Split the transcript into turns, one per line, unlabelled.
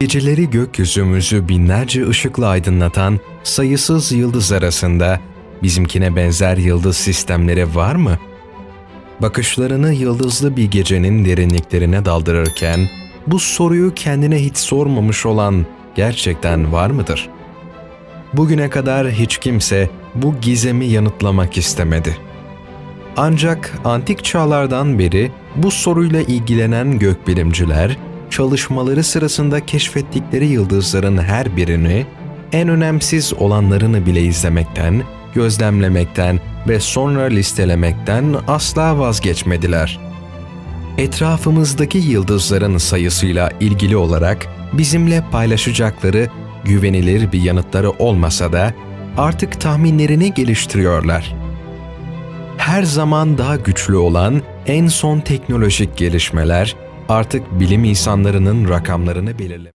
Geceleri gökyüzümüzü binlerce ışıkla aydınlatan sayısız yıldız arasında bizimkine benzer yıldız sistemleri var mı? Bakışlarını yıldızlı bir gecenin derinliklerine daldırırken bu soruyu kendine hiç sormamış olan gerçekten var mıdır? Bugüne kadar hiç kimse bu gizemi yanıtlamak istemedi. Ancak antik çağlardan beri bu soruyla ilgilenen gökbilimciler, çalışmaları sırasında keşfettikleri yıldızların her birini, en önemsiz olanlarını bile izlemekten, gözlemlemekten ve sonra listelemekten asla vazgeçmediler. Etrafımızdaki yıldızların sayısıyla ilgili olarak bizimle paylaşacakları güvenilir bir yanıtları olmasa da artık tahminlerini geliştiriyorlar her zaman daha güçlü olan en son teknolojik gelişmeler artık bilim insanlarının rakamlarını belirle